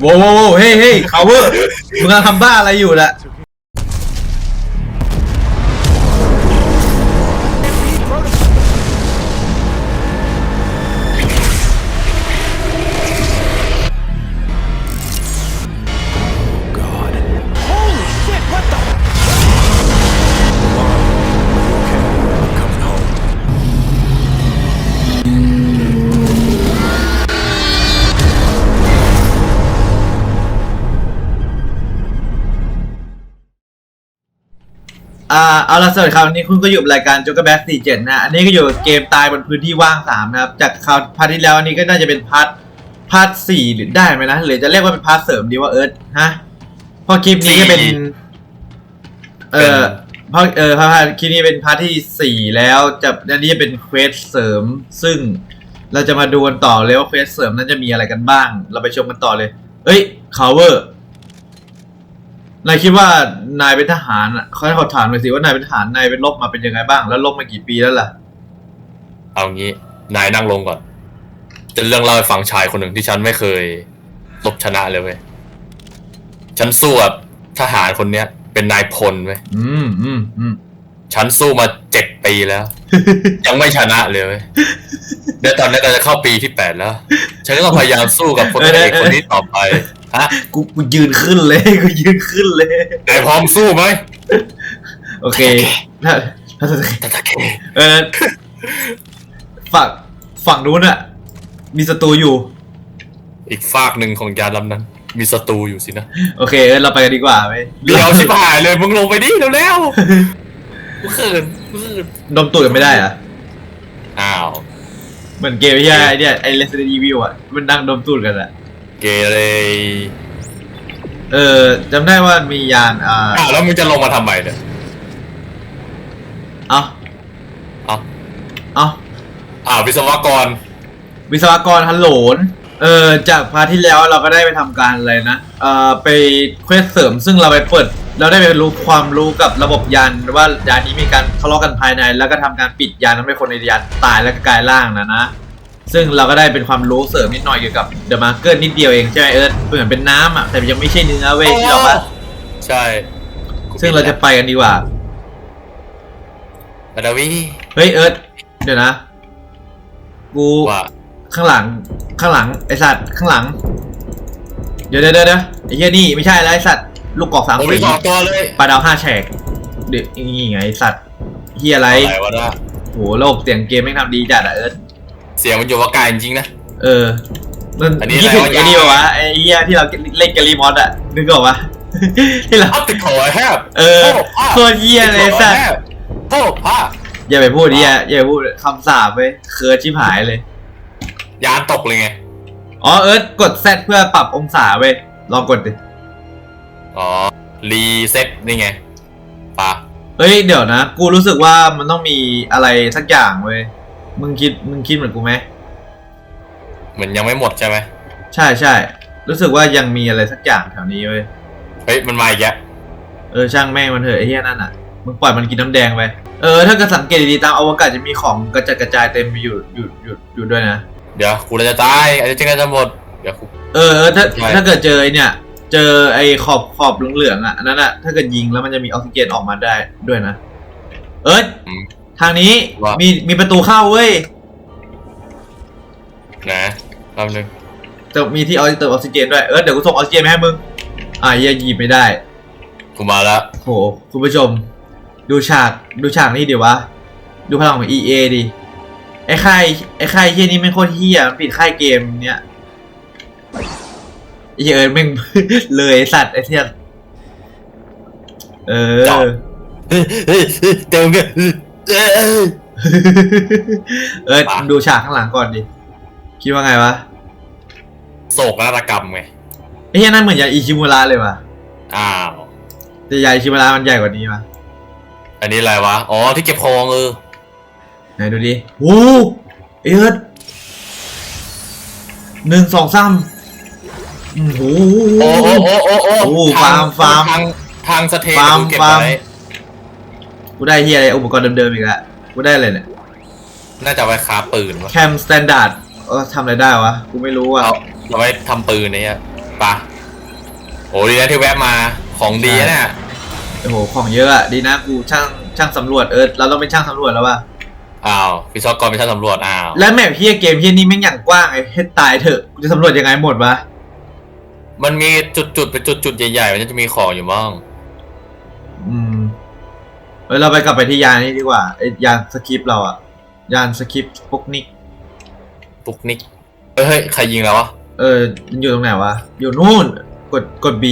โว้วโว้วเฮ้ยเฮ้ยเขาเวอร์มึงกำลังทำบ้าอะไรอยู่ล่ะ อ่าเอาละสวัสดีครับวันนี้คุณก็อยู่กับรายการ Joker Back 47นะ อันนี้ก็อยู่กับเกมตายบนพื้นที่ว่าง3นะครับ จากคราวพาร์ทที่แล้วอันนี้ก็น่าจะเป็นพาร์ทพาร์ท4หรือได้ไหมนะหรือจะเรียกว่าเป็นพาร์ทเสริมดีว่าเอิร์ธฮะเพราะคลิปนี้ก็เป็น เออเพราะเออพาร์ทคลิปนี้เป็นพาร์ทที่4แล้วจะอันนี้จะเป็นเควสเสริม ซึ่งเราจะมาดูกันต่อเลยว่าเควสเสริมนั้นจะมีอะไรกันบ้าง เราไปชมกันต่อเลย เอ้ยคาเวอร์ นายคิดว่านายเป็นทหารอะเขาให้เขาถามหน่อยสิว่านายเป็นทหารนายเป็นลบมาเป็นยังไงบ้าง แล้วลบมากี่ปีแล้วล่ะ เอางี้ นายนั่งลงก่อน จะเรื่องเล่าให้ฟังชายคนหนึ่งที่ฉันไม่เคยลบชนะเลยเว้ย ฉันสู้กับทหารคนเนี้ย เป็นนายพลเว้ย อืมอืมอืมฉันสู้มาเจ็ดปีแล้ว ยังไม่ชนะเลยเว้ยเดี๋ยวตอนนี้เราจะเข้าปีที่แปดแล้ว ฉันก็ต้องพยายามสู้กับคนเอกคนนี้ต่อไป ฮะ กูกูยืนขึ้นเลย กูยืนขึ้นเลยนายพร้อมสู้ไหมโอเคถ้าถ้าตะตะเกเออฝั่งฝั่งนู้นอะมีศัตรูอยู่ อีกฝากหนึ่งของยานลำนั้น มีศัตรูอยู่สินะ โอเคเออเราไปกันดีกว่าไหมเดี๋ยวชิบหายเลยมึงลงไปดิเร็วๆกูเขินกูเขินดมตูดกันไม่ได้เหรอะอ้าว เหมือนเกมที่ไอ้เนี่ยไอ้ Resident Evil อะมันนั่งดมตูดกันอะ เกเรเออจำได้ว่ามียานอ่าอ้าวแล้วมึงจะลงมาทำไมเนี่ยเอ้าเอ้าเอ้าอ้าววิศวกร วิศวกรฮัลโหลนเออจากพาร์ทที่แล้วเราก็ได้ไปทำการอะไรนะเอ่อไปเควสเสริมซึ่งเราไปเปิด เราได้ไปรู้ความรู้กับระบบยานว่ายานนี้มีการทะเลาะกันภายใน แล้วก็ทำการปิดยานทำให้คนในยานตายแล้วก็กลายร่างนะนะ ซึ่งเราก็ได้เป็นความรู้เสริมนิดหน่อยเกี่ยวกับเดอะมาร์เกอร์นิดเดียวเองใช่ไหมเอิร์ธเหมือนเป็นน้ำอะแต่ยังไม่ใช่เนื้อเว้ยที่เราว่าใช่ซึ่งเราจะไปกันดีกว่ามาดาวีเฮ้ยเอิร์ธเดี๋ยวนะกูว่าข้างหลังข้างหลังไอสัตว์ข้างหลังเดี๋ยวเดี๋ยวเดี๋ยวเดี๋ยวไอ้เหี้ยนี่ไม่ใช่แล้วไอสัตว์ลูกกอกสามผมสีมีสองตัวเลยปลาดาวห้าแฉกเด็กนี่ไงไอ้สัตว์เหี้ยอะไรอะไรวะนะโหโลกเสียงเกมไม่งทำดีจัดอะเอิร์ธ เสียงมันอยู่ว่าไกลจริงๆนะ เออมันอันนี้คิดถึงอะไรวะ ไอ้นี่ปะวะไอ้เหี้ยที่เราเล่นกาลีมอสอะนึกออกปะ ที่เราอัพติคอแฮบเออโคตรเหี้ยเลยไอ้สัตว์โอ้ผ้าอย่าไปพูดดิอย่าอย่าไปพูดคำสาปไปเคิร์ดชิบหายเลย ยานตกเลยไง อ๋อเอิร์ธกดแซดเพื่อปรับองศาเว้ยลองกดดิ อ๋อ รีเซ็ตนี่ไงปะเอ้ยเดี๋ยวนะ กูรู้สึกว่ามันต้องมีอะไรสักอย่างเว้ย มึงคิดมึงคิดเหมือนกูไหมเหมือนยังไม่หมดใช่ไหมใช่ใช่รู้สึกว่ายังมีอะไรสักอย่างแถวนี้เว้ยเฮ้ยมันมาอีกแล้วเออช่างแม่งมันเถอะไอ้เหี้ยนั่นอะมึงปล่อยมันกินน้ำแดงไปเออถ้าเกิดสังเกตดีๆตามอวกาศจะมีของกระจัดกระจายเต็มไปอยู่อยู่อยู่อยู่ด้วยนะเดี๋ยวกูจะตายอาจจะเจ๊งจะหมดเดี๋ยวกูเออเออถ้าใช่ถ้าเกิดเจอไอเนี่ย เจอไอขอบขอบเหลืองๆอะอันนั้นอะถ้าเกิดยิงแล้วมันจะมีออกซิเจนออกมาได้ด้วยนะ เอิร์ธอืม ทางนี้ว่ามีมีมีประตูเข้าเว้ยนะแป๊บนึงจะมีที่เอาเติมออกซิเจนด้วยเออเดี๋ยวกูส่งออกซิเจนมาให้มึงอ่าเหี้ยหยิบไม่ได้ กูมาแล้วโหคุณผู้ชม ดูฉากดูฉากนี้ดิวะ ดูพลังของ EA ดิไอ้ค่ายไอ้ค่ายเฮียนี่แม่งโคตรเฮียมันปิดค่ายเกมเนี้ยไอ้เหี้ยเอิร์ธแม่ง เลยไอ้สัตว์ไอ้เทียเออจบเฮ้ยเฮ้ยเฮ้ยเติมกันเอ้ย เอิร์ธดูฉากข้างหลังก่อนดิ คิดว่าไงวะโศกนาฏกรรมไง ไอ้เฮียนั่นเหมือนยาอิชิมุระเลยว่ะ อ้าว แต่ยาอิชิมุระมันใหญ่กว่านี้ว่ะ อันนี้อะไรวะ อ๋อที่เก็บของเออ ไหนดูดิโอ้เอิร์ธหนึ่งสองสามโอ้โห โอ้โอ้โอ้โอ้โอ้โอ้ทางฟาร์มฟาร์มทางทางสเตนฟาร์มกูเก็บฟาร์มไว้ กูได้เฮียอะไรอุปกรณ์เดิมๆอีกแล้วกูได้อะไรเนี่ย น่าจะไว้คาปืนวะแคมสแตนดาร์ดเออทำอะไรได้วะ กูไม่รู้อะ เอาเอาไว้ทำปืนเนี่ยปะโอ้ดีนะที่แวะมาของดีนะเนี่ยโอ้โห ของเยอะอะดีนะกูช่างช่างสำรวจเออเราต้องเป็นช่างสำรวจแล้วว่ะ อ้าววิศวกรเป็นช่างสำรวจอ้าวและแมพเฮียเกมเฮียนี่แม่งอย่างกว้างไอ้ให้ตายเถอะกูจะสำรวจยังไงหมดวะมันมีจุดๆเป็นจุดๆใหญ่ๆมันจะมีของอยู่บ้างอืม เออเราไปกลับไปที่ยานนี้ดีกว่าไอ้ยานสคริปต์เราอะยานสคริปต์พวกนิก ปุกนิกเฮ้ยเฮ้ยใครยิงแล้ววะเออมันอยู่ตรงไหนวะ อยู่นู่น กด กด B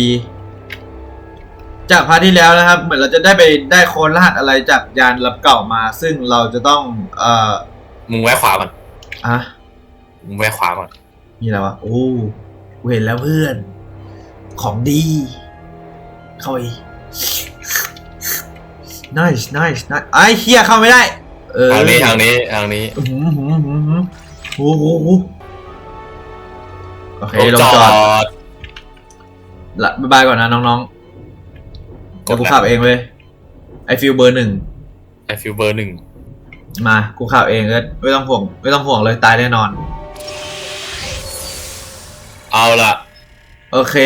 จากพาร์ทที่แล้วนะครับ เหมือนเราจะได้ไปได้โค้ดรหัสอะไรจากยานลำเก่ามา ซึ่งเราจะต้อง เอ่อมึงแวะขวาก่อนอะมึงแวะขวาก่อนมีอะไรวะ โอ้กูเห็นแล้วเพื่อน ของดี เข้าไป nice nice nice ไอ้เฮียเข้าไม่ได้ เออทางนี้ทางนี้ทางนี้อื้อหือหือหือหือโอ้โหโอ้โหโอเครถลงจอจอดดละบ๊ายบายก่อนนะน้องๆเดี๋ยวกูขับเองเลยไอฟิลเบอร์หนึ่งไอฟิวเบอร์หนึ่งมากูขับเองเอิร์ธไม่ต้องห่วงไม่ต้องห่วงเลยตายแน่นอน เอาละโอเค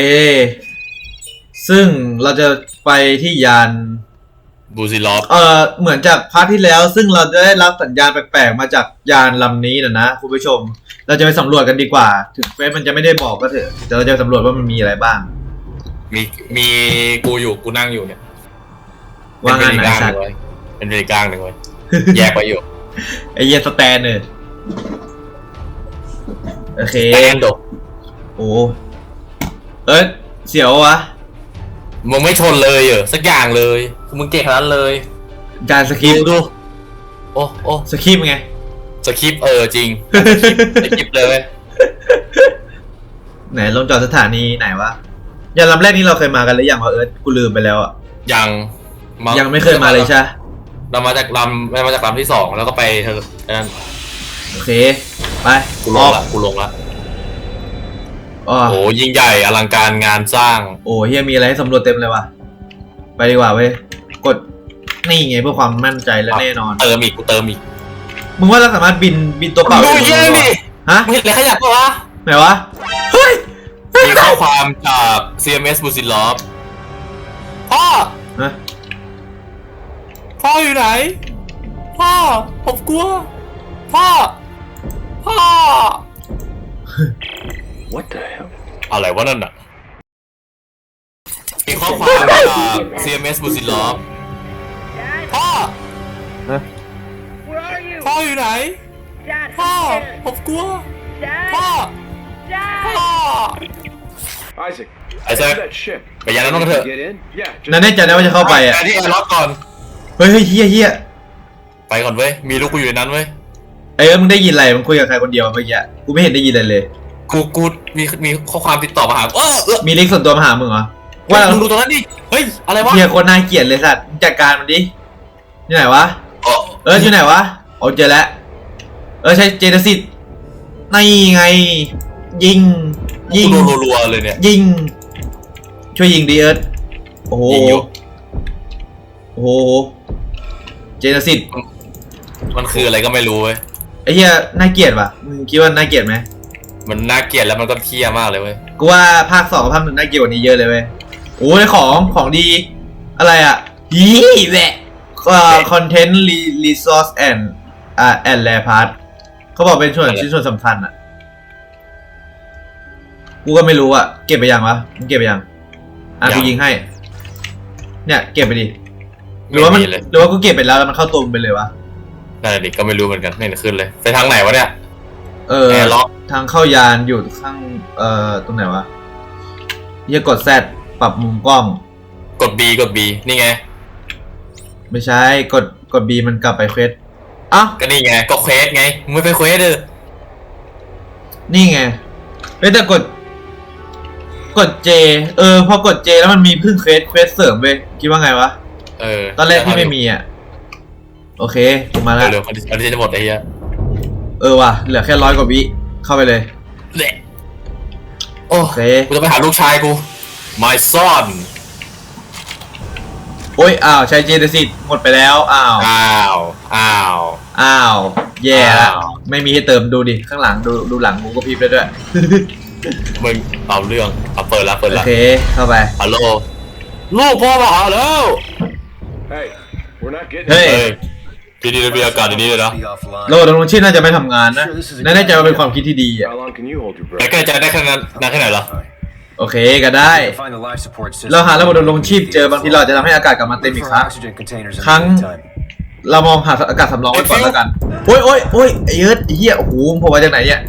ซึ่งเราจะไปที่ยาน บูซิลอฟเออเหมือนจากพาร์ทที่แล้ว ซึ่งเราจะได้รับสัญญาณแปลกๆ มาจากยานลำนี้นะนะคุณผู้ชม เราจะไปสำรวจกันดีกว่า ถึงเฟซมันจะไม่ได้บอกก็เถอะแต่เราจะไปสำรวจว่ามันมีอะไรบ้าง มีมีกูอยู่กูนั่งอยู่เนี่ยว่างานไหนเป็สันตว์เวลเป็นเวลกลางหนึ่งเว้ยแยกไปอยู่ไอเหี้ยสแตนเนอร์โอเค แอนโดโอ้เอิร์ธเสียววะมึงไม่ชนเลยเหรอสักอย่างเลย มึงเก่งขนาดนั้นเลยการสคริดูปต์ดูโอ้โอ้สคริปต์ไง สคริปต์เออจริงสคริปต์เลยเว้ยไหนลงจอดสถานีไหนวะยานลำแรกนี้เราเคยมากันหรือยังวะเอิร์ธกูลืมไปแล้วอะยังายังไม่เคยมาเลยใช่ปะเรามาจากลำเรามาจากลำที่สองแล้วก็ไปเธอนั่นโอเคไปกูลงละกูลงละอ๋อโอ้ยิ่งใหญ่อลังการงานสร้าง โอ้เฮียมีอะไรให้สำรวจเต็มเลยว่ะไปดีกว่าเว้ย กดนี่ไงเพื่อความมั่นใจและแน่นอน เติมอีกกูเติมอีกมึงว่าเราสามารถบินบินตัวเปล่าดูเยี่ยดิฮะมึงเห็นอะไรขยับปะวะไหนวะเฮ้ยมีข้อความจาก CMS บูซิลอฟพ่อฮะพ่ออยู่ไหน พ่อผมกลัว พ่อ พ่อ What the hell? อะไรวะนั่นน่ะมีข้อความจาก CMS บูซิลอฟ พ่อ Where are you? พ่ออยู่ไหน Dad, พ่อ I'm ผ scared. มกลัว พ่อ Dad! พ่อ Dad! Isaac, Isaac. that ship. ไปยันนั้นต้องเถอะ Get in? Yeah, just นั่นแน่ใจนะว่าจะเข้าไปอะแต่ที่แอร์ล็อกก่อน เฮ้ยเฮ้ยเฮียเฮียไปก่อนเว้ย มีลูกกูอยู่ในนั้นเว้ยเอ้ยมึงได้ยินอะไรมึงคุยกับใครคนเดียวเมื่อกี้กูไม่เห็นได้ยินอะไรเลย กู กู มี มีข้อความติดต่อมาหาเออเออมีลิงก์ส่วนตัวมาหามึงเหรอว่ามึงดูตรงนั้นดิ เฮ้ย อะไรวะ เฮียโคนน่าเกลียดเลยสัตว์มึงจัดการมันดิ อยู่ไหนวะเออเอออยู่ไหนวะ โอ้เจอแล้ว เออใช่เจตสิทธิ์นี่ไง ยิง ยิงกูโดนรัวๆเลยเนี่ย ยิง ช่วยยิงดีเอิร์ธโอ้โห ยิงอยู่ โอ้โห เจตสิทธิ์มันคืออะไรก็ไม่รู้เว้ย ไอ้เหี้ยน่าเกลียดป่ะมึงคิดว่าน่าเกลียดไหมมันน่าเกลียดแล้วมันก็เที่ยมากเลยเว้ย กูว่าภาคสองกับภาคหนึ่งน่าเกลียดกว่านี้เยอะเลยเว้ยโอ้ยของของดี อะไรอะยี่แหละ คอนเทนต์รีซอสแอนอ่าแอนแลพาร์ทเขาบอกเป็นส่วนอะไรชิ้นส่วนสำคัญอะ กูก็ไม่รู้อะ เก็บไปยังวะมึงเก็บไปยัง อะกูยิงให้ เนี่ย เก็บไปดิหรือว่ามันไม่มีเลยหรือว่ากูเก็บไปแล้วแล้วมันเข้าตัวมึงไปเลยวะนั่นแหละดิก็ไม่รู้เหมือนกันไม่เห็นขึ้นเลย ไปทางไหนวะเนี่ย เออแอร์ล็อกทางเข้ายานอยู่ข้าง เอ่อตรงไหนวะเฮียกดแซดปรับมุมกล้อง กด B กด B นี่ไง ไม่ใช่กดกด B มันกลับไปเควสอ้าวก็นี่ไงก็เควสไงมึงไม่ไปเควสเออนี่ไงเฮ้ยแต่กด กด J เออ พอกด J แล้วมันมีพึ่งเควสเควสเสริมเว้ยคิดว่าไงวะเออตอนแรกที่ไม่มีอะ โอเคกูมาแล้วเร็วๆอันนี้อันนี้จะหมดไอ้เหี้ยเออว่ะเหลือแค่ร้อยกว่าวิเข้าไปเลยเละโอ้โอเคกูจะไปหาลูกชายกู my son โอ้ยอ้าวใช้เจตสิทธิ์หมดไปแล้วอ้าวอ้าวอ้าวอ้าวแย่ละอ้าวไม่มีให้เติมดูดิข้างหลังดูดูหลังกูก็พริบได้ด้วยมึงเอาเรื่องเอาเปิดละเปิดโอละเคเข้าไป ฮัลโหลลูกพ่อมาหาแล้ว Hey, we're not getting เฮ้ยเฮ้ยที่นี่มีอากาศดีๆเลยนะ Be offline. ระบบดำรงชีพน่าจะไม่ทำงานนะน่าจะเป็นความคิดที่ดีอะ How long can you hold your แต่ breath? ใกล้ใจได้แค่นั้นนานแค่ไหนล่ะ โอเคก็ได้ Find the life support system. เราหาระบบดำรงชีพเจอบางทีเราอาจจะทำให้อากาศกลับมาเต็มอีก Look ครั้ for ง oxygen containers in ครั้ง the meantime. เรามองหาอากาศสำรองไว้ก่อนแล้วกัน โอ้ยโอ้ยโอ้ยไอ้เอิร์ธไอ้เฮียโอ้โหผมมาจากไหนเนี่ย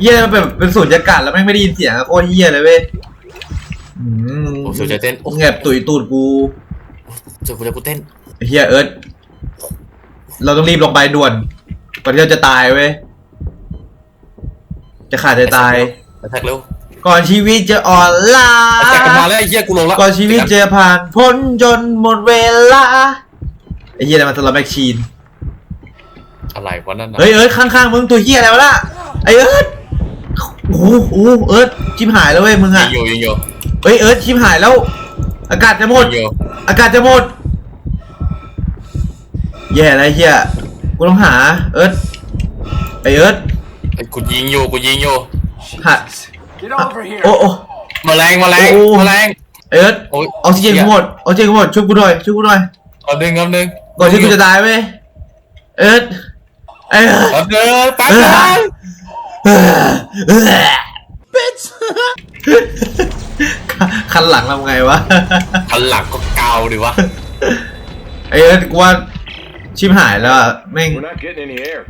เฮียมันเป็นเป็นสูญญากาศแล้วแม่งไม่ได้ยินเสียงอะโคตรเฮียเลยเว้ยอืมโอ้สุดใจเต้นโอ้แงบตุยตูดกูเจอกูจะกูเต้นไอ้เฮียเอิร์ธเราต้องรีบลงไปด่วนก่อนที่เราจะตายเว้ยจะขาดใจตายแท็กเร็ว ก่อนชีวิตจะอ่อนล้าแท็กกันมาแล้วไอ้เหี้ยกูลงละก่อนชีวิตจะผ่านพ้นจนหมดเวลาไอ้เฮียอะไรมันสลับแม็กชีนอะไรวะนั่นน่ะเฮ้ยเอิร์ธข้างๆมึงตัวเฮียอะไรวะล่ะไอเอิร์ธโอ้โหโอ้โหเอิร์ธชิมหายแล้วเว้ยมึงยิอะงอยู่ยิงอยู่เฮ้ยเอิร์ธชิมหายแล้ว อากาศจะหมด ยิงอยู่อากาศจะหมดแย่อะไรเฮียกูต้องหาเอิร์ธไอเอิร์ธไอ้กูยิงอยู่กูยิงอยู่หา Get over here. โอ้โอ้แมลงแมลงโอ้แมลงไอเอิร์ธโอ้ยออกซิเจนกูหมดออกซิเจนกูหมดช่วยกูหน่อยช่วยกูหน่อยเอาหนึ่งเอาหนึ่งก่อนที่กูจะตายเว้ยเอิร์ธไอเอิร์ธ เอาหนึ่งแป๊บเออนึงคันหลังทำไงวะหันหลังก็เกาดิวะ ไอเอิร์ธกูว่าชิมหายแล้วอะแม่ง We're not getting any air.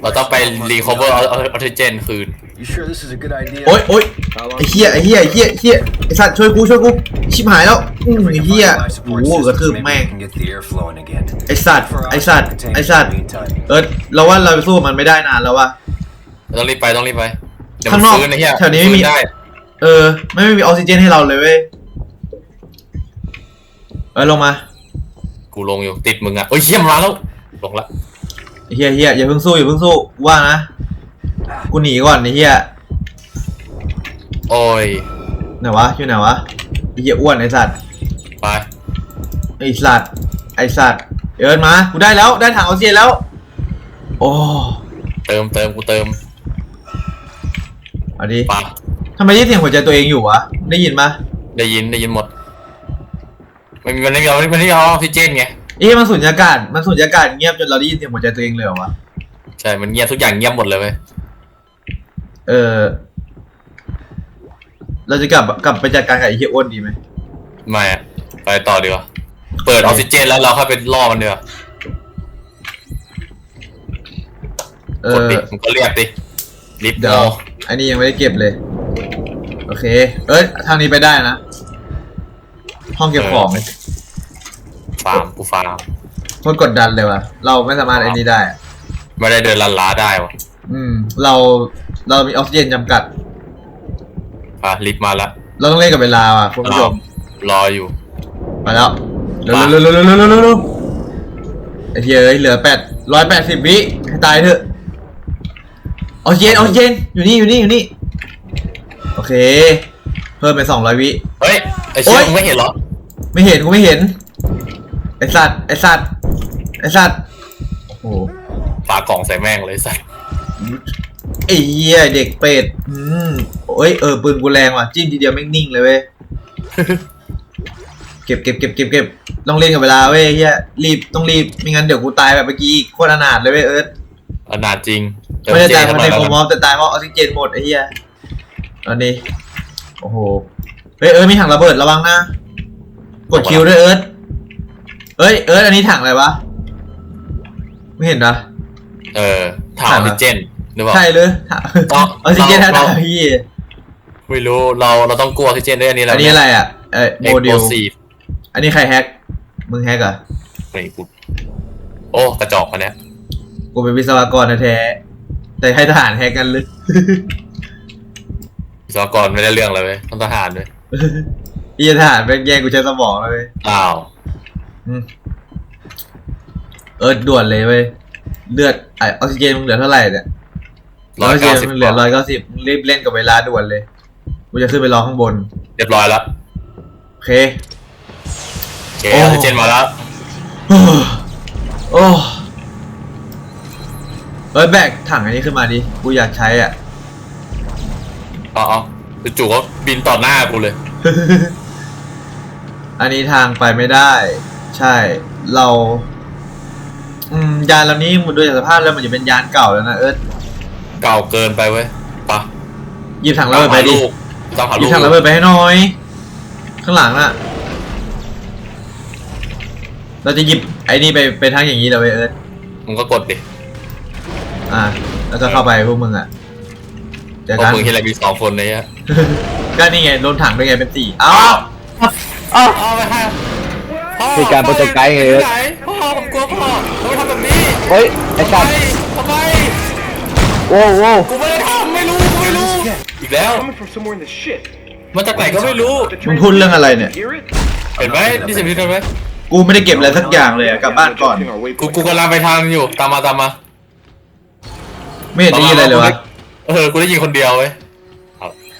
เราต้องไปรีคอเวอร์เอาออกซิเจนคืน You sure this is a good idea? โอ๊ยโอ๊ย How long? ไอเฮียไอเฮียไอเฮียไอ้เฮียไอสัตว์ช่วยกูช่วยกูชิบหายแล้วอืม If we ไอ can เฮีย find the life โอ้ support โหกระ systems, ทืบ maybe แม่ง we can get the air flowing again. ไอสัตว์ Look for ไอสัตว์ oxygen ไอ containers สัต in ว์ the meantime. เอิร์ธเราว่าเราไปสู้มันไม่ได้นานแล้ววะต้องรีบไปต้องรีบไปเดี๋ยวข้ามังนนอกฟื้นนะเฮียแถวนี้ไม่มี ฟื้ได้เออ ไม่ไม่มีออกซิเจนให้เราเลยเว้ยเออลงมากูลงอยู่ติดมึงอะเอ้ยเฮียมนมาแล้วลงละไอเฮียเฮียอย่าเพิ่งสู้อย่าเพิ่งสู้กูว่านะ กูหนีก่อนไอเฮียโอ้ยไหนวะอยู่ไหนวะไอเฮียอ้วนไอสัตว์ไปไอสัตว์ไอสัตว์เอิร์ธมากูได้แล้วได้ถังออกซิเจนแล้ว โอ้เติมเติมกูเติมเอาดิไปทำไมได้เสียงหัวใจตัวเองอยู่วะได้ยินปะได้ยินได้ยินหมดมันมันไม่มีมันไม่มีออกซิเจนไงเอ๊ะมันสุญญากาศมันสุญญากาศเงียบจนเราได้ยินเสียงหัวใจตัวเองเลยเหรอวะ ใช่ มันเงียบทุกอย่างเงียบหมดเลยเว้ยเออ เราจะกลับกลับไปจัดการกับไอ้เฮียอ้วนดีไหมไม่อะไปต่อดีกว่าเปิดออกซิเจนแล้วเราเข้าไปล่อมันเดียวากเอกดอดิมันก็เรียกดิลิฟต์เดี๋ยวโมอันนี้ยังไม่ได้เก็บเลย โอเค เอ้ยทางนี้ไปได้นะ ห้องเก็บของฟาร์มกูฟาร์มโคตรกดดันเลยว่ะ เราไม่สามารถไอ้นี้ได้อะ ไม่ได้เดินลันล้าได้วะอืม เราเรามีออกซิเจนจำกัด อะลิฟต์มาละเราต้องเล่นกับเวลาว่ะคุณผู้ชมรออยู่ มาแล้วเร็วเร็วเร็วเร็วเร็วเร็วเร็วเร็วไอ้เหี้ยเอ้ยเหลือแปดร้อยแปดสิบวิให้ตายเถอะออกซิเจนออกซิเจนอยู่นี่อยู่นี่อยู่นี่โอเค เพิ่มเป็นสองร้อยวิ เฮ้ยไอเชี่ยโอ๊ย มึงไม่เห็นเหรอไม่เห็นกูไม่เห็นไอสัตว์ไอสัตว์ไอสัตว์โอ้โห ปากล่องใส่แม่งเลยสัสไอ้เหี้ยเด็กเปรตอืมโอ้ยเออปืนกูแรงว่ะจิ้มทีเดียวแม่งนิ่งเลยเว้ยเก็บเก็บเก็บเก็บเก็บต้องเล่นกับเวลาเว้ยเฮียรีบต้องรีบไม่งั้นเดี๋ยวกูตายแบบเมื่อกี้อีกโคตรอนาถเลยเว้ยเอิร์ธอนาถจริงไม่ได้ตายเพเติราะมในเจโฟให้มหอน่ฟแต่ตายเพราะออกซิเจนหมดไอ้เหี้ยตอนนี้โอ้โหเฮ้ยเอิร์ธมีถังระเบิดระวังนะกดคิวด้วยเอิร์ธเอ้ยเอิร์ธอันนี้ถังอะไรวะไม่เห็นนะ เออถังออกซิเจนหรือเปล่า ใช่เลยถังต้องออกซิเจนเราถังเราพี่ไม่รู้เราเราต้องกลัวออกซิเจนด้วยอันนี้แหละอันนี้อะไรอะเอ้ยเอ็โมกดิโพลซีฟอันนี้ใครแฮกมึงแฮกเหรอะนี่กูโอ้กระจอกคนเนี้ยกูเป็นวิศวกรแท้ๆแต่ให้ทหารแฮกกันเลยวิศวกรไม่ได้เรื่องเลยเว้ยต้องทหารด้วยอีทหารแม่งแย่งกูใช้สมองเลยเว้ยอ้าว อืมเออด่วนเลยเว้ย เลือดไอออกซิเจนมึงเหลือเท่าไหร่เนี่ยร้อยออกซิเก้าเจนสิบมึงเหลือร้อยเก้าสิบมึงรีบเล่นกับเวลาด่วนเลยกูจะขึ้นไปรอข้างบน เรียบร้อยแล้วโอเคโอเคโอ้ออกซิเจนมาแล้วโอ้เอ้ยแบกถังอันนี้ขึ้นมาดิกูอยากใช้อะอ๋ออ๋อจู่ๆก็บินต่อหน้ากูเลย อันนี้ทางไปไม่ได้ ใช่เรา อืมยานลำนี้มันดูจากสภาพแล้วมันจะเป็นยานเก่าแล้วนะเอิร์ธเก่าเกินไปเว้ยปะหยิบถังระเบิดไปดิต้องหาหยิลูบกถังระเบิดไปให้หน่อย ข้างหลังอะเราจะหยิบไอ้นี่ไปไปทางอย่างนี้เลยเว้ยเอิร์ธมึงก็กดดิอ่าแล้วก็เข้าไปพวกมึงอะเจอเพราะกันมึงเห็นอะไรมีสองคนเลยอะก็นี่ไงโดนถังด้วยไงเป็นสี่เอ้าอ้าวเอาไปให้พ่อมีการโปรโตไกด์ไงพ่อไหน พ่อผมกลัวพ่อทำไมทำแบบนี้เฮ้ยไอ้ทำสัตไมว์ ทำไมโว้วโว้วกูไม่ได้ทำไม่รู้กูไม่รู้ อีกแล้ว Coming from somewhere in the shit. มาจากไหนก็ไม่รู้ The มึงพูดเรื่องอะไรเนี่ย Hear it? เห็นไหมนี่สิ่งที่ทำไหมกูไม่ได้เก็บอะไรสักอย่างเลยอะกลับบ้านก่อน Adjusting our waypoint. กูกูกำลังไปทางอยู่ ตามมาตามมาไม่เห็นได้ยินอะไรเลยวะ เออ กูได้ยินคนเดียวเว้ย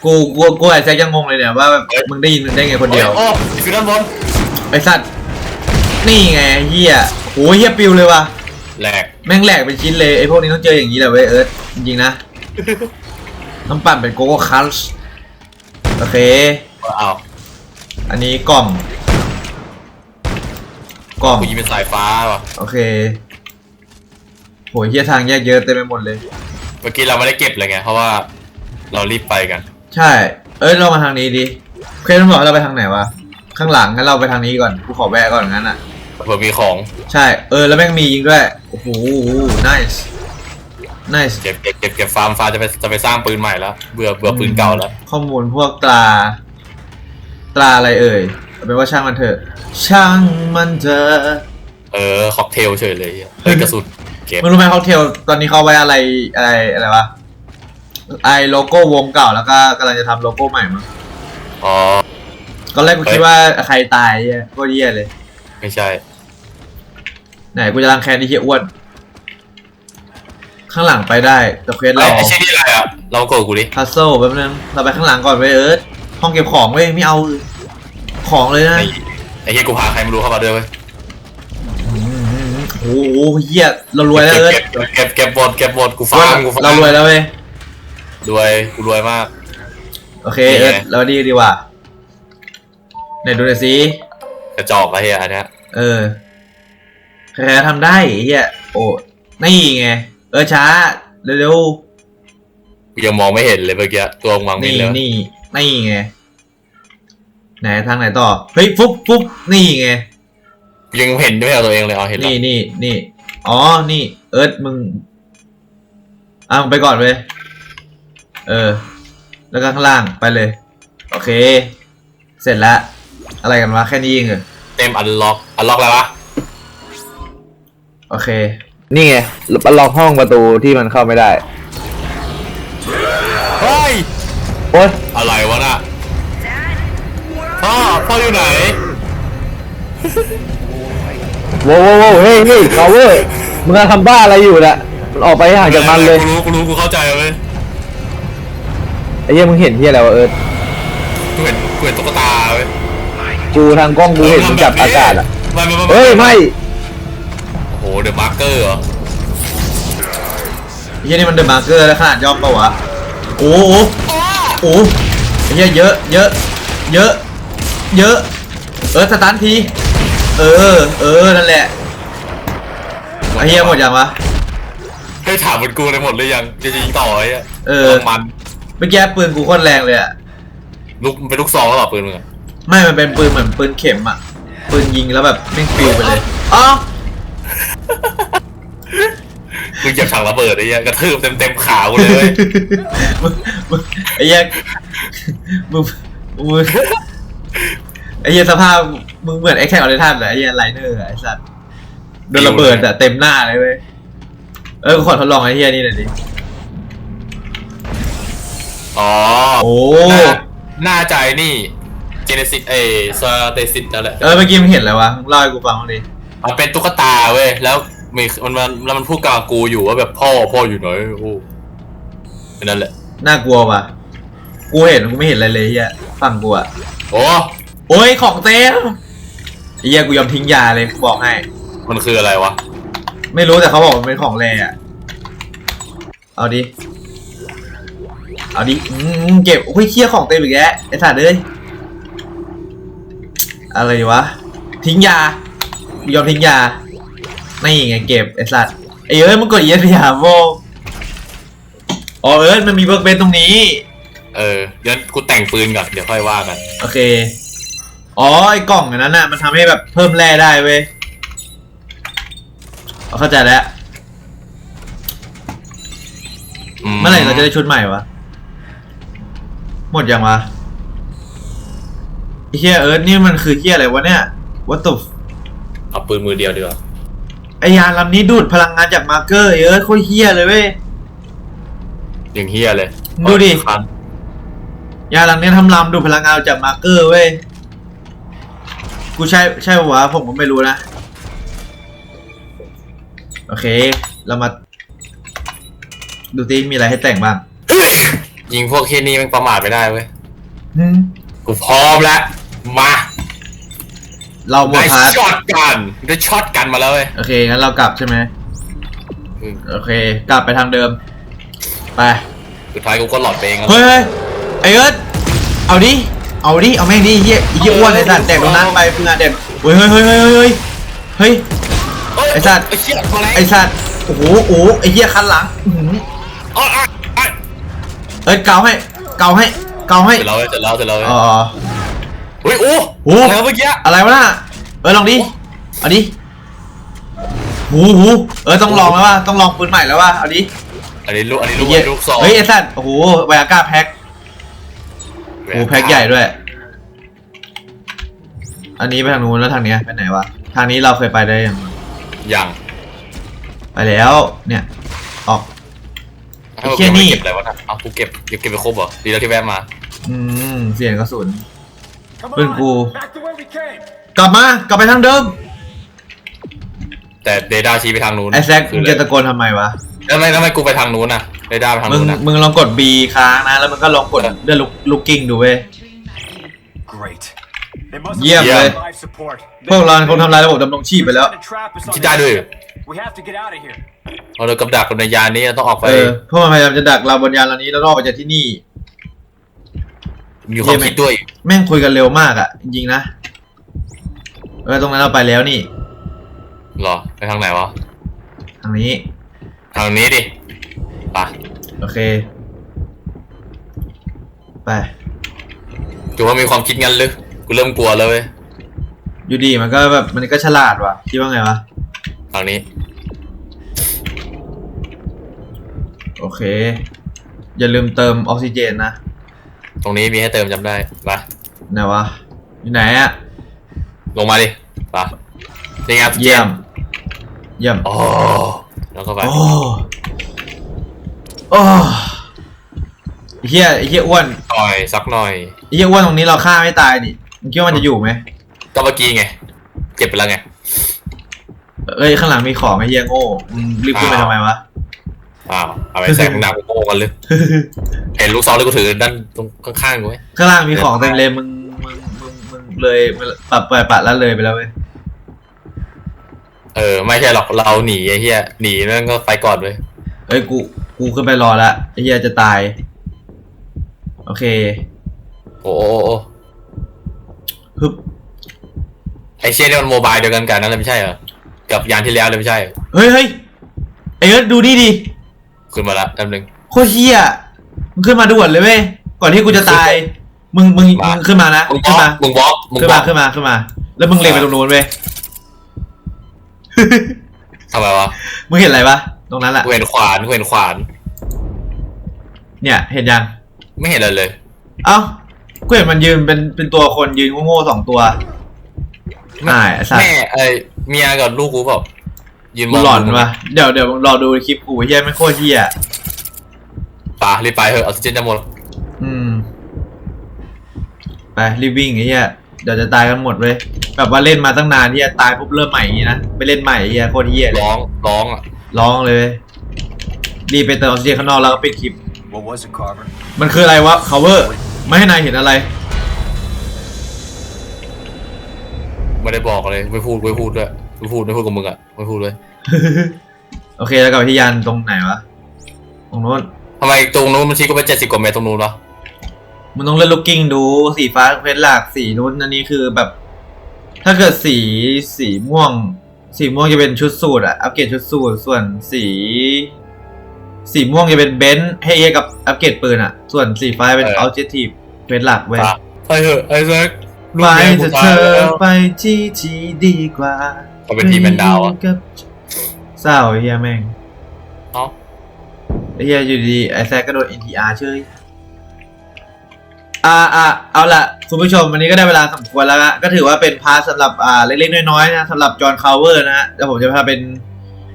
กูกูกูไอ้แซกยังงงเลยเนี่ยว่าแบบมึงได้ยินได้ไงคนเดียว โอ้อยู่ด้านบนไอ้สัตว์ นี่ไงเฮียโอ้ยเฮียปิวเลยว่ะแหลกแม่งแหลกเป็นชิ้นเลยไอ้พวกนี้ต้องเจออย่างนี้แหละเว้ยเอิร์ธจริงๆนะน้ำปั่นเป็นโกโก้คัลช์โอเคอ้าวอันนี้กล่อง กล่อง กูยิงเป็นสายฟ้าว่ะโอเคโหเฮียทางแยกเยอะเต็มไปหมดเลย เมื่อกี้เราไม่ได้เก็บเลยไง เพราะว่าเรารีบไปกัน ใช่ เอ้ยเรามาทางนี้ดิเคยตำรวจเราไปทางไหนวะ ข้างหลังงั้นเราไปทางนี้ก่อน กูขอแวะก่อนงั้นอะ เผื่อมีของใช่ เออ แล้วแม่งมีจริงด้วย โอ้โห nice nice เก็บเก็บเก็บเก็บฟาร์มฟาร์มจะไปจะไปสร้างปืนใหม่แล้ว เบื่อเบื่อปืนเก่าแล้ว ข้อมูลพวกตรา ตราอะไรเอ่ยเอาเป็นว่าช่างมันเถอะ ช่างมันเถอะเออค็อกเทลเฉยเลยเหี้ยเฮ้ยกระสุนเก็บ มึงรู้ไหมเขาเทลตอนนี้เขาไว้อะไรอะไรอะไรวะ ไอโลโก้วงเก่าแล้วก็กำลังจะทำโลโก้ใหม่มั้งอ๋อ ตอนแรกกูคิดว่าใครตายเหี้ยโคตรเหี้ยเลย ไม่ใช่ ไหนกูจะรังแคนที่เฮียอ้วน ข้างหลังไปได้แต่เควสไอ้เราไอ้เช่นนี่อะไรอะเรากดกูดิพัซโซ่แป๊บนึงเราไปข้างหลังก่อนไปเอิร์ธห้องเก็บของเว้ยไม่เอาของเลยนะไอ้ไอ้เฮียกูพาใครไม่รู้เข้ามาด้วยเว้ยโอ้โหเฮียเรารวยแล้วเอิร์ธเก็บเก็บเก็บเก็บหมดเก็บหมดกูฟาร์มกูฟาร์มเรารวยแล้วเว้ยรวยกูรวยมาก โอเคนี่ไงเอิร์ธเราดีดีกว่าไหนดูหน่อยสิกระจอกไอ้เฮียอันเนี้ยเออ ใครๆทำได้เฮียโอ้นี่ไง เออช้า เร็วกูยังมองไม่เห็นเลยเมื่อกี้ตัวมึงวางๆมินี่นเลยนี่นี่ไงไหนทางไหนต่อเฮ้ยฟุ๊บฟุ๊บนี่ไง กูยังเห็นไม่เอาตัวเองเลยเอาเห็นแล้วนี่นี่นี่อ๋อ นี่ เอิร์ธมึงอะมึงไปก่อนเลยเออ แล้วก็ข้างล่างไปเลย โอเค เสร็จแล้วอะไรกันวะแค่นี้เองเหรอเต็มอันล็อกอันล็อกแล้ววะ โอเค นี่ไงมันล็อกห้องประตูที่มันเข้าไม่ได้ เฮ้ย โอ๊ยอะไรวะน่ะพ่อพ่ออยู่ไหน โว้วโว้วโว้วเฮ้ยเฮ้ยคาเวอร์มึงกำลังทำบ้าอะไรอยู่น่ะมันออกไปให้ห่างจากมันเลย กูรู้กูรู้กูเข้าใจเว้ยไอ้เหี้ยมึงเห็นที่อะไรวะเอิร์ธกูเห็นกูเห็นตุ๊กตาเว้ยกูทางกล้องกูเห็นมึงจับอากาศอะ ไม่ไม่ไม่เฮ้ยไม่โอ้โห เดอะมาร์เกอร์เหรอเฮียนี่มันเดอะมาร์เกอร์แล้วขนาดย่อมปะวะโอ้โหโอ้โหไอ้เฮียเยอะเยอะเยอะเยอะเออสตาร์ททีเออเออนั่นแหละไอ้เฮียหมดยังวะ ให้ถามมันกูเลยหมดเลยยังจะยิงต่อไอ้เหี้ยเออ มันเมื่อกี้ปืนกูโคตรแรงเลยอะลูกมันเป็นลูกซองแล้วเหรอปืนมึงอะไม่มันเป็นปืนเหมือนปืนเข็มอะปืนยิงแล้วแบบแม่งฟิวไปเลยอ๋อ มึงเหยียบถังระเบิดไอ้เหี้ยกระทืบเต็มเต็มๆขากูเลยเว้ยมึงมึงไอ้เหี้ยมึงมึงไอ้เหี้ยสภาพมึงเหมือนไอ้แค่ออเดทันเลยไอ้เหี้ยไลเนอร์อะไอ้สัตว์โดนระเบิดอะเต็มหน้าเลยเว้ยเออกูขอทดลองไอ้เหี้ยนี่หน่อยดิอ๋อโอ้หน้าหน้าใจนี่เจเนซิสเอซาเตซิสนั่นแหละเออเมื่อกี้มึงเห็นอะไรวะมึงเล่าให้กูฟังบ้างดิมันเป็นตุ๊กตาเว้ยแล้ว มีมันมันแล้วมันพูดกับกูอยู่ว่าแบบพ่อพ่ออยู่ไหนโอ้เป็นนั่นแหละน่ากลัวว่ะกูเห็นกูไม่เห็นอะไรเลยไอ้เหี้ยฟังกูอะโอ้โอ้ยของเต็มไอ้เหี้ยกูยอมทิ้งยาเลยกูบอกให้ มันคืออะไรวะไม่รู้แต่เขาบอกมันเป็นของแรอะเอาดิ เอาดิอืมเก็บโอ้ยเคี้ยของเต็มอีกแล้วไอ้สัตว์เลยอะไรดีวะ ทิ้งยา ยอมทิ้งยา นี่ไงเก็บไอ้สัตว์ไอ้เอ้ยมึงกดเย็นยาโมอ๋อเอิร์ธมันมีเบิร์กเบนตรงนี้ เออเดี๋ยวกูแต่งปืนก่อนเดี๋ยวค่อยว่ากัน โอเค อ๋อไอ้กล่องอันนั้นน่ะมันทำให้แบบเพิ่มแร่ได้เว้ยเอาเข้าใจแล้ว เมื่อไหร่เราจะได้ชุดใหม่วะ หมดยังวะไอ้เฮียเอิร์ธนี่มันคือเฮียอะไรวะเนี่ยวัตถุเอาปืนมือเดียวดีกว่า ไอยานลำนี้ดูดพลังงานจากมาร์เกอร์ไอ้เอิร์ธโคตรเฮียเลยเว้ย อย่างเฮียเลยดูดิคันยานลำนี้ทำลำดูดพลังงานจากมาร์เกอร์เว้ย กูใช่ใช่ปะวะผมก็ไม่รู้นะ โอเค เรามา ดูตีมีอะไรให้แต่งบ้างยิงพวกเฮียนี่มันประมาทไม่ได้เว้ยหืม กูพร้อมแล้ว มา เราหมดได้พาร์ทช็อตกันได้ช็อตกันมาแล้วเว้ยโอเคงั้นเรากลับใช่ไหมอืมโอเค กลับไปทางเดิม ไป สุดท้ายกูก็หลอดไปเองแล้วเฮ้ยเฮ้ยไอเอิร์ธเอาดิ เอาดิ เอาแม่งดิเฮียไอ้เฮียอ้วนไอ้สัตว์แดกตรงนั้นไปเพื่อนแดกเฮ้ยเฮ้ยเฮ้ยเฮ้ยเฮ้ยเฮ้ยเอ้ยไอ้สัตว์ ไอ้เชี่ยมาแล้วไอสัตว์ โอ้โหโอ้โหไอเฮียคันหลังอื้อหือเอ้ยเอ้ยเอ้ยเอ้ยเกาให้ เกาให้ เกาให้ เสร็จแล้วเว้ยเสร็จแล้วเสร็จแล้วเว้ยอ๋อ เฮ้ยโอ้โอ้อะไรวะเมื่อกี้อะไรวะน่ะเออลองดิเอาดิหูหูเออต้องลองแล้วว่าต้องลองปืนใหม่แล้วว่าเอาดิอันนี้ลูกอันนี้ลูกเหี้ยลูกซองเฮ้ยไอสัตว์โอ้โหไวอาก้าแพ็คโอ้โหแพ็คใหญ่ด้วย อันนี้ไปทางนู้นแล้วทางเนี้ยไปไหนวะทางนี้เราเคยไปได้ยังยังไปแล้วเนี่ยออกไอ้ไอ้เหี้เหี้ยยนี่นี่เก็บอะไรวะน่ะเอากูเก็บเก็บเก็บไปครบเหรอดีแล้วที่แวะมา อืมเสียงกระสุน Come Bên cù. Back to where we came. กลับมากลับไปทางเดิมแต่เดด้าชี้ไปทางนู้นไอแซคคืมึองจะตะโกนทำไมวะแล้วทำไมทำไมกูไปทางนู้นน่ะเดด้าไปทางมึงนู้นน่ะมึงลองกด B ค้างนะแล้วมึงก็ลองกดเลื่อนลูกกิ้งดูเว้ย Great. They must Yeah, have man. life support. พวกเราคงทำลายระบบดำรงชีพไปแล้ว Trying to trap us on คิดได้ด้วย this ship. We have to get out of here. เอาเรากับดักกับในยานนี้ต้องออกไป เออพวกมันพยายามจะดักเราบนยานลำนี้แล้วรอบไปจากที่นี่ มีความคิดด้วย แม่งคุยกันเร็วมากอะ จริงๆนะเออตรงนั้นเราไปแล้วนี่เหรอไปทางไหนวะทางนี้ ทางนี้ดิไปโอเค ไปกูว่ามีความคิดงั้นหรือกูเริ่มกลัวแล้วเว้ยอยู่ดีมันก็แบบมันก็ฉลาดว่ะคิดว่าไงวะทางนี้ โอเค อย่าลืมเติมออกซิเจนนะ ตรงนี้มีให้เติมจำได้ไปไหนวะอยู่ไหนอะลงมาดิไปนี่ไงเยี่ยม เยี่ยมโอ้แล้วก็ไปโอ้โอ้ไอ้เฮียไอ้เฮียอ้วนหน่อยสักหน่อยไอ้เฮียอ้วนตรงนี้เราฆ่าไม่ตายนี่มึงคิดว่ามันจะอยู่ไหมก็เมื่อกี้ไงเก็บไปแล้วไงเอ้ยข้างหลังมีของไอ้เฮียโง่มึงรีบขึ้นไปทำไมวะ อ้าวเอาไปแซงหนักโง่กันเลยเห็นลูกซองที่กูถือด้านตรงข้างๆกูไหมข้างล่างมีของเต็มเลยมึงมึงมึงมึงเลยปรับปล่อยปะละเลยไปแล้วเว้ยเออไม่ใช่หรอกเราหนีไอ้เหี้ยหนีนั่นก็ไปก่อนเว้ยเอ้ยกูกูขึ้นไปรอละไอ้เฮียจะตาย โอเคโอ้โอ้โอ้ฮึบไอเชี่ยนี่มันโมบายเดียวกันกันนั่นเลยไม่ใช่เหรอกับยานที่แล้วเลยไม่ใช่เหรอเฮ้ยเฮ้ยไอ้เอิร์ธดูนี่ดิ ขึ้นมาละแป๊บนึง โคตรเฮียมึงขึ้นมาด่วนเลยเว้ย ก่อนที่กูจะตาย มึง มึงมามึ มึงขึ้นมานะ มึงบขึ้อนกมามึงบอกมึงขึ้นบมา อกขึ้นมา ขึ้นมา แล้วมึงเล็งไปตรงนู้นเว้ย ทำไมวะมึงเห็นอะไรปะตรงนั้นแหละกูเห็นขวานกูเห็นขวาน เนี่ย เห็นยัง ไม่เห็นอะไรเลย เอ้า กูเห็นมันยืนเป็น เป็นตัวคนยืนโง่ๆสองตัวอ่าไอ้สัตว์แม่ไอเมียกับลูกกูเปล่า ยืนมกูองหลอนดูวะเดี๋ยวเดี๋ยวมึงรอดูคลิปกูเฮียไม่งโคตรเฮียป่ารีบไปเถอะออกซิเจนจะหมดอืม ไปรีบวิ่งไอ้เฮียเดี๋ยวจะตายกันหมดเว้ยแบบว่าเล่นมาตั้งนานที่จะตายปุ๊บเริ่มใหม่อย่างงี้นะไปเล่นใหม่ไอ้เฮียโคตรเฮียเลยร้องร้องอะร้องเลยเว้ยรีบไปเติมออกซิเจนข้างนอกแล้วก็ปิดคลิป What was it, Carver? มันคืออะไรวะ cover ไม่ให้นายเห็นอะไร ไม่ได้บอกเลยไม่พูดไม่พูดด้วย ไม่พูดไม่พูดกับมึงอะไม่พูดเลยโอเคแล้วกลับไปที่ยานตรงไหนวะตรงโน้นทำไมตรงนู้นมันชี้ก็ไปเจ็ดสิบกว่าเมตรตรงนู้นวะมันต้องเล่นลูกกิ้งดูสีฟ้าเพชรหลักสีนู้นอันนี้คือแบบ ถ้าเกิดสีสีม่วง สีม่วงจะเป็นชุดสูตรอะอัปเกรดชุดสูตรส่วนสี สีม่วงจะเป็นเบนซ์ให้เอกับอัปเกรดปืนอะส่วนสีฟ้าเป็นเอาเจทีฟเพชรหลักเว้ยไปเถอะไอ้แซคลู ไปกแม่กูเถอะตาเธยอแล้วไปที่ที่ดีกว่าเขาเป็นทีมแมนดาวอะกับเศร้าไอ้เฮียแม่งเอ้าไอ้เฮียอยู่ดีๆไอ้แซกกระโดด NTR เฉยอ่าอ่าเอาละคุณผู้ชมวันนี้ก็ได้เวลาสมควรแล้วนะก็ถือว่าเป็นพาร์ทสำหรับอ่าเล็กๆน้อยๆนะสำหรับจอห์นคาวเวอร์นะฮะเดี๋ยวผมจะพาเป็น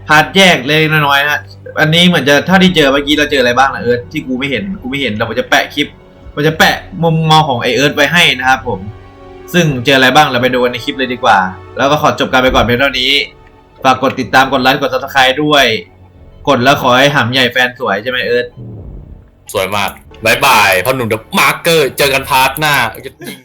พาร์ทแยกเล็กๆน้อยๆนะฮะอันนี้เหมือนจะเท่าที่เจอเมื่อกี้เราเจออะไรบ้างนะเอิร์ธที่กูไม่เห็นกูไม่เห็นเดี๋ยวผมจะแปะคลิปผมจะแปะมุมมองของไอเอิร์ธไว้ให้นะครับผม ซึ่งเจออะไรบ้างเราไปดูกันในคลิปเลยดีกว่า แล้วก็ขอจบการไปก่อนเพียงเท่านี้ ฝากกดติดตามกดไลค์กดซับสไคร b e ด้วย กดแล้วขอให้หำใหญ่แฟนสวยใช่ไหมเอิร์ธสวยมากบายบายพ่อหนุ่มเดอะมาร์เกอร์ เจอกันพาร์ทหน้าจะยิง